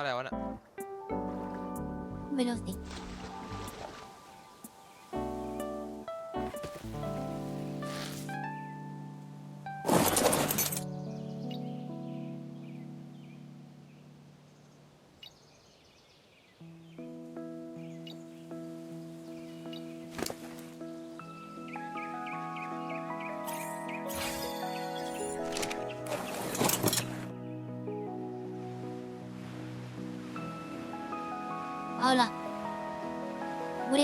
อะไรวะน่ะไม่รู้สิ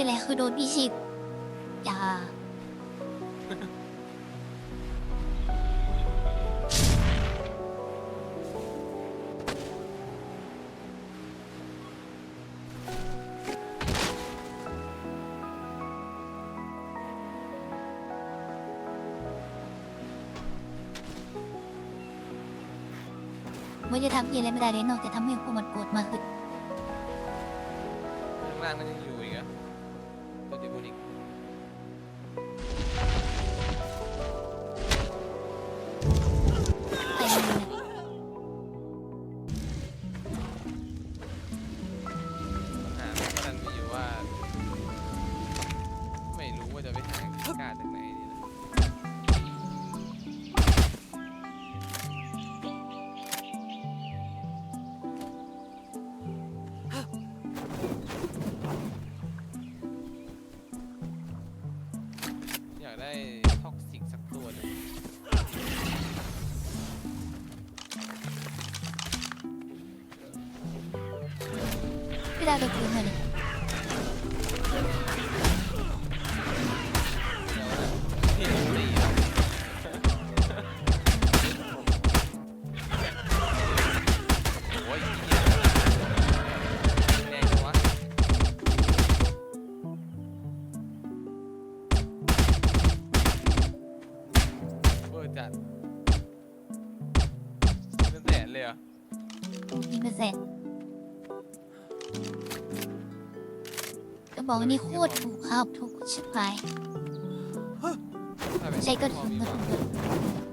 ไม่ได้แล้วคือโดนพี่ชิดอย่าไม่ได้ทำอะไรไม่ได้เลยนอกจากทำให้พวกมันโกรธมากขึ้นข้างล่างมันยังอยู่อีกอะ พี่ดาวดูปืนมา บอกว่านี่โคตรถูกครับถูกชิบหายถ้าเป็นใช้ก็พอถึงมีก็โอ้ถึง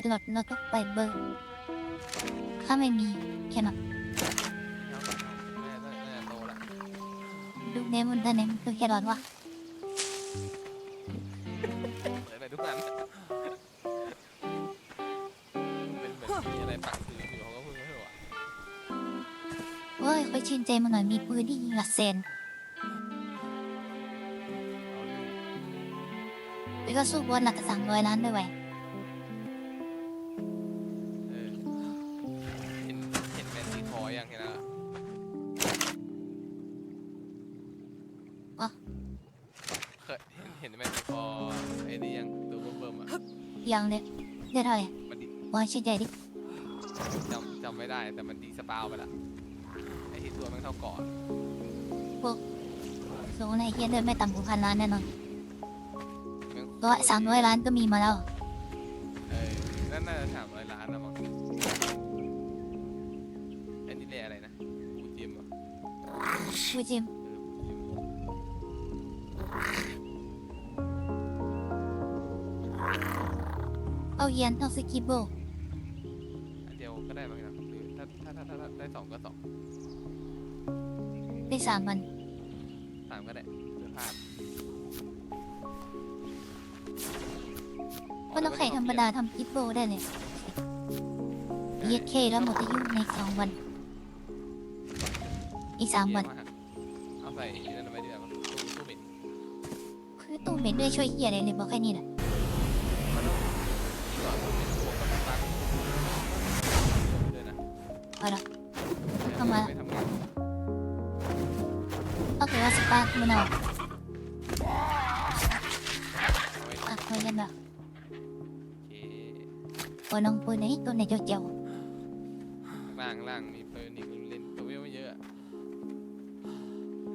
ดหลอดแล้วก็ไปเบอร์ ถ้าไม่มีแค่นั้นเอาก่อนม่น่าน่าจะโตละดูเนมันต่เนมันคือแค่หลอดวะเปิดไปทุกอันเป็นเหมือนมีอะไรปักถืออยู่เขาก็พูดไม่ถูกอะเว้ยค่อยชื่นใจมันหน่อยมีปืนที่ยิงลักเซนแล้วก็สู้บอลหนักสามร้อยล้านด้วยเวย งเลยได้เท่าไหร่มันดีวางชื่นใจดิจำจำไม่ได้แต่มันดีสปาวไปละไอ้ที่ตัวแมันเท่าเกาะสูงในเฮียเดินไม่ต่ำกว่าพันล้านแน่นอนแม่งร้อยสามร้อยล้านก็มีมาแล้ว เออนั่นน่าจะสามร้อยล้านนะมั้งอันนี้เรียกอะไรนะปูจิมเหรอ ฟูจิม เอาเยียนเอาสกิโบอันเดียวก็ได้มั้งนะหรือถ้าถ้าถ้าถ้าถ้าได้สองก็สองได้สามมันสามก็ได้เพื่อภาพก็ต้องไข่ธรรมดาทำกิโบได้เลยเยียดเคแล้วหมดอายุในสองวัน อีกสามวัน เอาใส่นั่นไว้ดีกว่าตู้ตู้บิดคือตู้เหม็นด้วยช่วยเฮียอะไรเลยบอกแค่นี้แหละ โอ้น้องปืนไหนตัวไหนเจียวข้างล่างข้างล่างมีปืนนี่คุณเล่นตัวเวลไม่เยอะอะๆ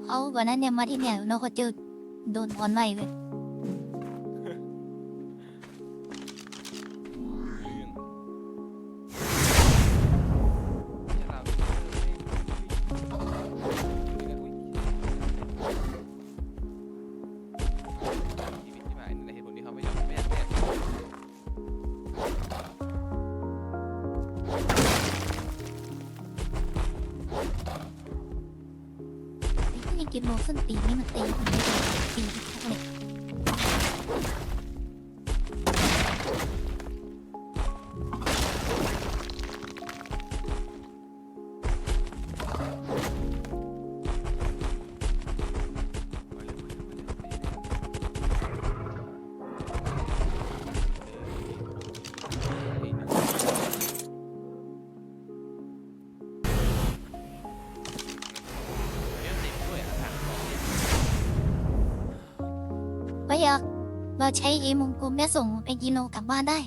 เขาวันนั้นเนี่ยมาที่เนี่ยน้องเขาเจอโดนถอนไม้เว้ย กินโมส้นตีนนี่มันตีคนไม่ได้ตีแค่เล็ก ใช้ไอ้มงกุฎเนี่ยส่งไอ้กิโลกลับบ้านได้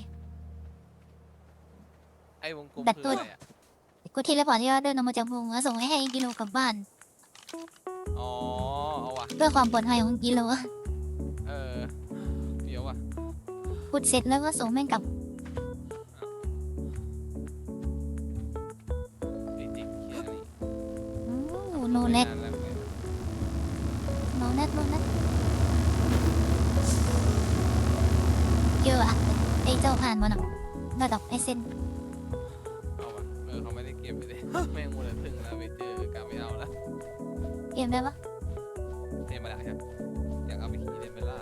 ไอ้วงกลมดัดคือตัวอะไรอะกูที่แล้วบอกที่ว่าเดินออกมาจากวงแล้วส่งให้ไอ้กิโลกลับบ้านอ๋อ เอาว่ะ เพื่อความปลอดภัยของกิโลเออ เดี๋ยวว่ะขุดเสร็จแล้วก็ส่งแม่งกลับจริงๆเคลียร์นี่โอ้โนเน็ตไม่าแล้วเนี่ยโนเน็ตโนเน็ต เยอะอะไอเจ้าผ่านมันอะระดับไอเซนเอาว่ะเออเขาไม่ได้เก็บไปเลยแม่งมัวแต่พึ่งแล้วไปเจอกลับไม่เอาล้วเกมได้ปะเทมาได้ครับอยากเอาไปขี่เล่นเบล่า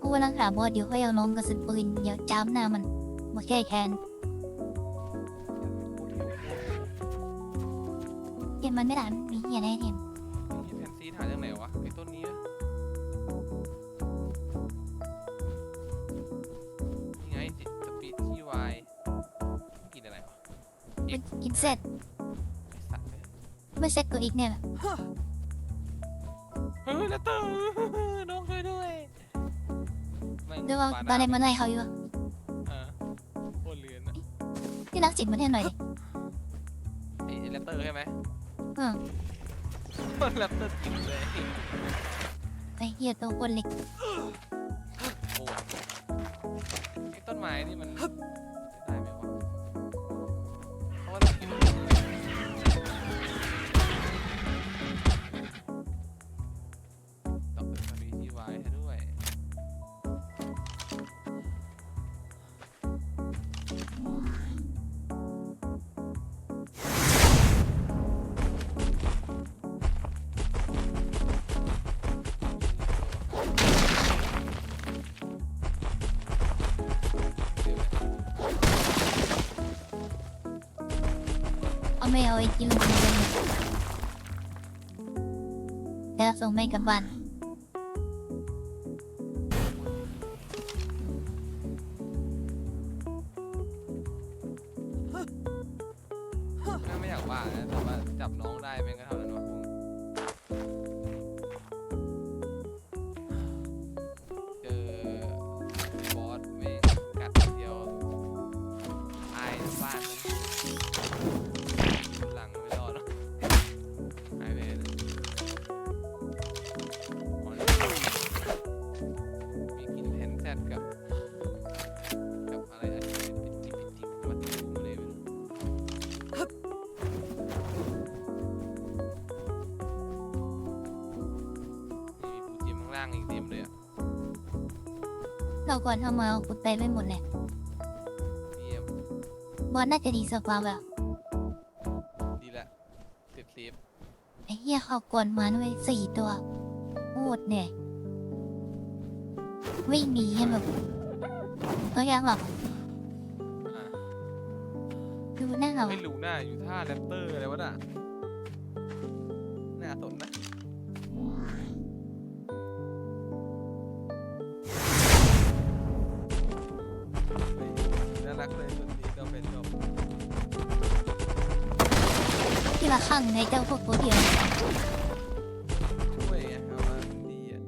กูกำลังหาบอสเดี๋ยวเขาเอาลงกระสุนปืนเดี๋ยวจ้ำหน้ามันมาแค่แค้นเกมมันไม่ได้มีเหี้ยอะไรเห็น กินเสร็จไม่เสร็จก็อีกเนี่ยเฮ้ยแล้วเตอน้องเคยด้วยเดี๋ยวว่าปหตอนไหนมันไล่เขาอยู่อะเออโคตรเลือนอะที่รักจิตมันให้หน่อยดิไอ้ไอ้แรปเตอร์ใช่ไหมเออแรปเตอร์กินเลยไอ้เหี้ยตัวคนเล็กโอ้ยไอ้ต้นไม้นี่มัน เอาไม่เอาไอ้กิโลมาเลยเดี๋ยวส่งแม่กลับบ้าน ก่อนทำไมเอาขุดไปไม่หมดเลยเยี่ยมบอสน่าจะดีสกว่าแบบดีละติดเซฟไอ้เหี้ยเขากวนมาด้วยสี่ตัวโคตรเหนื่อยวิ่งหนีกันแบบตัวย่างแบบอะดูหน้าเราไม่รู้หน้าอยู่ท่าแรปเตอร์อะไรวะน่ะ ในเจ้าพวกตัวเดียวช่วยไงเอามาดีอะ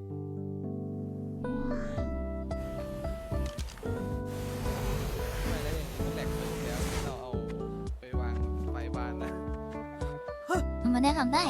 ไม่แล้วอย่างนี้มันแหลกเลยแล้วเราเอาไปวางไฟบ้านนะมันได้ทำได้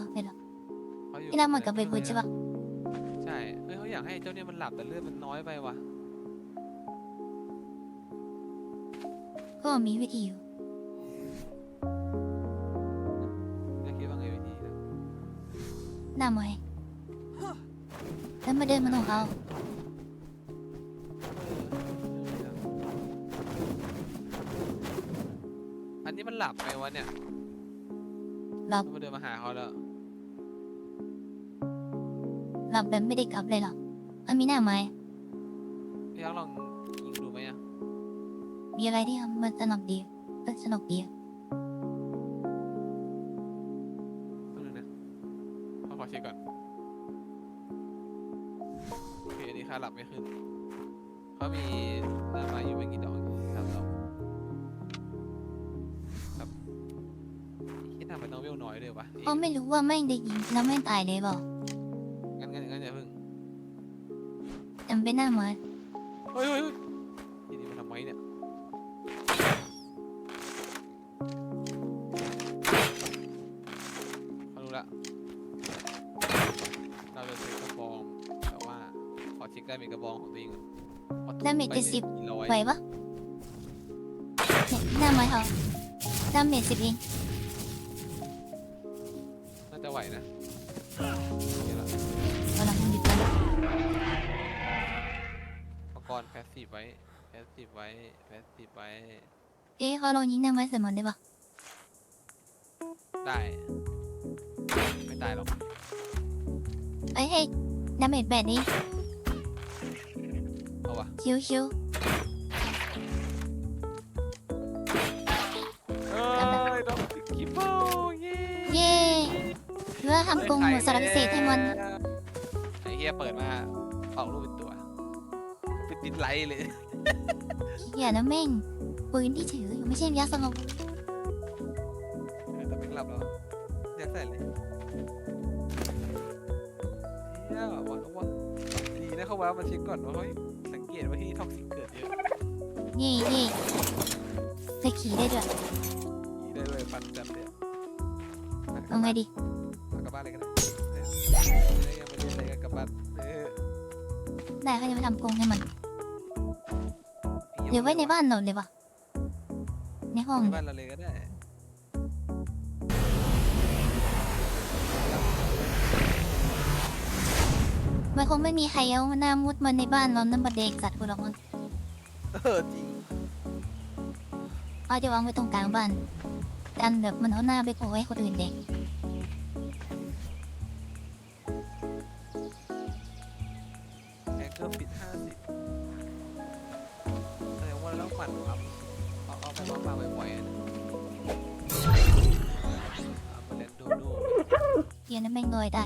วะอ๋อไม่หรอกเขาอยู่พี่น่าเหมือนกับเบบูใช่ปะใช่เฮ้ยเขาอยากให้เจ้าเนี่ยมันหลับแต่เลือดมันน้อยไปว่ะ ก็มีวิธีอยู่อยากคิดว่าไงวิธีนะหน้ามอยแล้วมาเดินมาของเขาอันนี้มันหลับไหมวะเนี่ยหลับต้องมาเดินมาหาเขาแล้ว หลับแบบไม่ได้กลับเลยเหรอมันมีหน้าไหมพี่ยักษ์ลองยิงดูไหมอะมีอะไรที่มันสนุกดีเออสนุกดีอะดูนะเขาขอเช็คก่อนโอเคอันนี้ค่าหลับไม่ขึ้นเขามีหน้าไม้อยู่ไม่กี่ดอกครับเราครับคิดทำไมต้องเวลน้อยด้วยวะเขาไม่รู้ว่าแม่งได้ยิงแล้วแม่งตายเลยเปล่ แต่มันเป็นหน้าไหมเฮ้ยเฮ้ยเฮ้ยทีนี้มันทำไมเนี่ย เขารู้ละ เราจะเช็คกระบองแต่ว่า ขอเช็คได้เป็นกระบองของตัวเองก่อนพอทุบดาเมจไปเจ็ดสิบ นี่ร้อยไหวปะเนี่ยหน้าไหมเขาดาเมจสิบเองน่าจะไหวนะเดี๋ยวละเอาละ กรณ์แพสซีฟไว้แพสซีฟไว้แพสซีฟไว้เอ๊ะเขาลองยิงหน้าไหมใส่มันได้ปะได้ ไม่ตายหรอกเอ้ยให้ดาเมจแปดนี้เอาวะคิวคิวเอ้ยดอกกิโป้เย้เย่หรือว่าทำกรงหมูสารพิเศษให้มันไอ้เฮียเปิดมาออกรูปเป็นตัวเป็น ดินไลท์เลย เหี้ยนะแม่งปืนที่ถืออยู่ไม่ใช่ยาสงบแต่ไม่กลับแล้วอยากใส่เลยเฮียหวังว่าดีนะเขาว่ามาเช็คก่อนว่าเฮ้ยสังเกตว่าที่นี่ท็อกซิกเกิดเยอะเย่เย่ไปขี่ได้ด้วยดีได้เลยฟันจับเนี่ยเอาไงดีเอากลับบ้านเลยก็ได้เออยังไม่ได้อะไรก็กลับบ้านเออ ได้เขาจะไปทำกรงให้มัน เดี๋ยวไว้ในบ้านเราเลยวะในห้องในเนี่ยบ้านเราเลยก็ได้มันคงไม่มีใครเอาหน้ามุดมาในบ้านเรานั่นบัดเด็กสัตว์กูหรอกมั้งเออจริงเขาจะวางไว้ตรงกลางบ้านกันแบบมันเอาหน้าไปโผล่ให้คนอื่นเด็ก เอาเอาไปวาบ่อยๆนะเอาไปเด็นดูดูเทียนนั้นแม่งลอยได้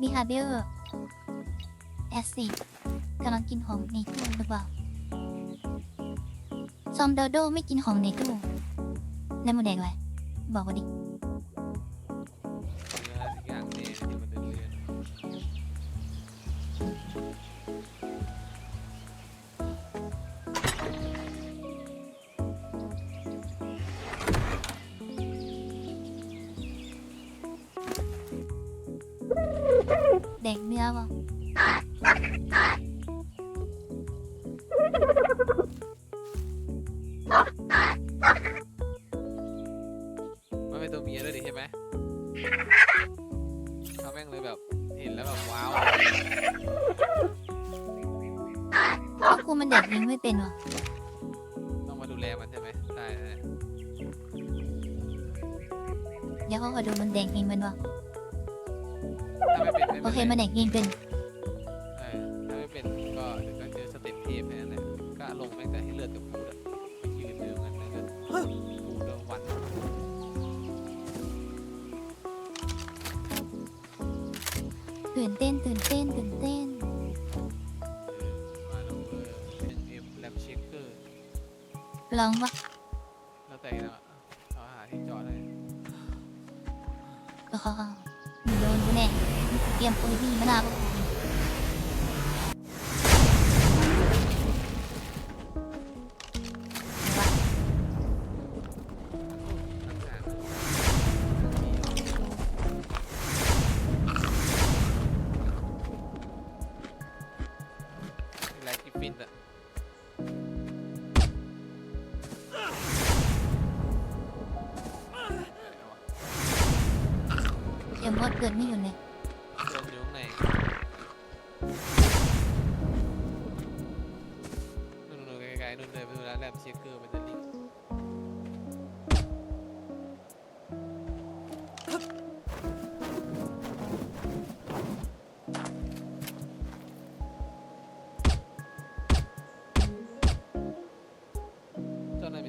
มีฮาเบลแอสซี่กำลังกินของในตู้หรือเปล่า ซอมเดอโดไม่กินของในตู้แล้วหมูแดงอะไรบอกมาดิ แดงเนื้อเปล่ามันเป็นตัวเมียด้วยดิใช่ไหมเขาแม่งเลยแบบ เห็นแล้วแบบว้าวเพราะกูมันเด็กยิงไม่เป็นวะต้องมาดูแลมันใช่ไหมได้ได้เดี๋ยวเขาขอดูมันแดงยิงเป็นวะถ้าไม่ เป็นไม่โอเป็นเคไรมันแดงยิงเป็นเออถ้าไม่เป็นก็เดี๋ยวก็เจอสเต็ปเทพแค่นั้นแหละก็ลงแม่งแต่ให้เลือดกับพูดอะไปยืนเดิมกันแล้วก็พูดเดิมวันตื่นเต้นตื่นเต้นตื่นเต้น มาลงเออเป็นเอ็มแลมเชคเกอร์ลองวะแล้วแต่นะเอาหาที่จอดเลยก็เียมปืนไม่นาเมรกิดไม่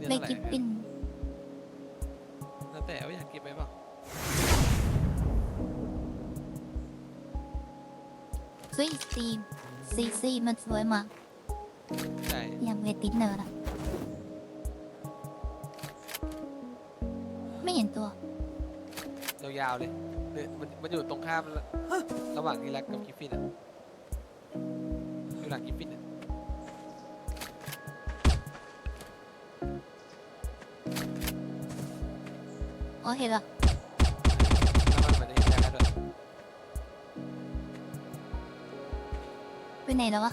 อนได้เท่าไหร่กิฟปินแล้วแต่ว่าอยากเก็บไว้เปล่าสวยซีมซีซีมันสวยมากใช่อย่างเวตินเนอร์อะไม่เห็นตัวยาวๆเลยเนี่ยมันมันอยู่ตรงข้ามระระหว่างที่รักกับกิฟฟินอะอยู่หลังกิฟฟินอะ อ๋อเห็นละแล้วมันมันจะแยกกันด้วยไปไหนแล้ววะ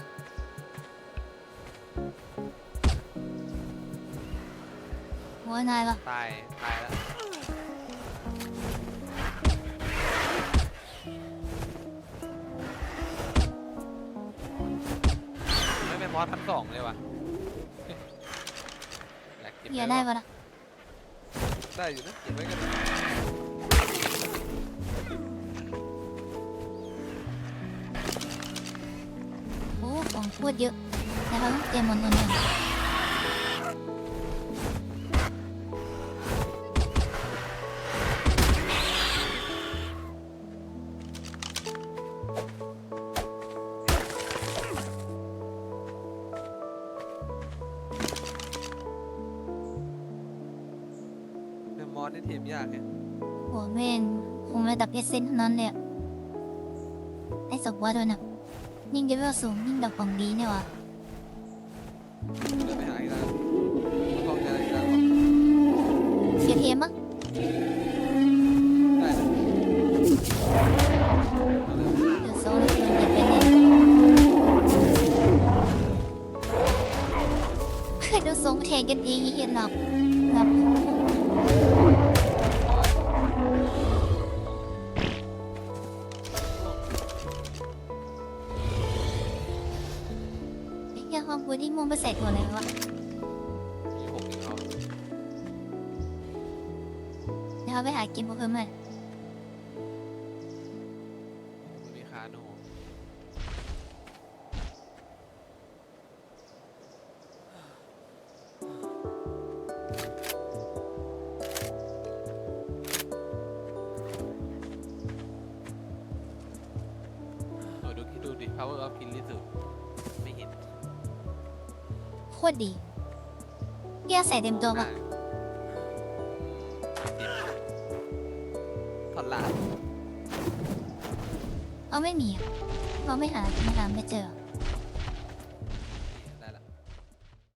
โอ้ยนายวะตาย ตายแล้ว ไม่เป็นมอสพันสองเลยว่ะอยากเก็บเหี้ยว้ได้ว่ะปะล่ะ ได้อยู่นะเก็บไว้กันโอ้ของพูดเยอะแต่เราต้องเตรียมมันตัวหนึ่ง ซนเท่านั้นเลยอะไอ้สกว่าด้วยนะยิ่งเลเวลสูงยิ่งดอกของดีเนี่ยวะเดินไปหาอีกแล้วกองยาอีกแล้วเสียเทมมั้งได้นะเอาเลยเดี๋ยวโซ่เลยมันจะเป็นเลยเคยดูทรงเทกันเองเห็นหรอกาโน่โอ้ยดูคิดดูดิ power of kin ที่สุดไม่เห็นโคตรดีเหี้ยใส่เต็มตัวปะเไม่มีเราไม่หาไม่หาไม่เจอ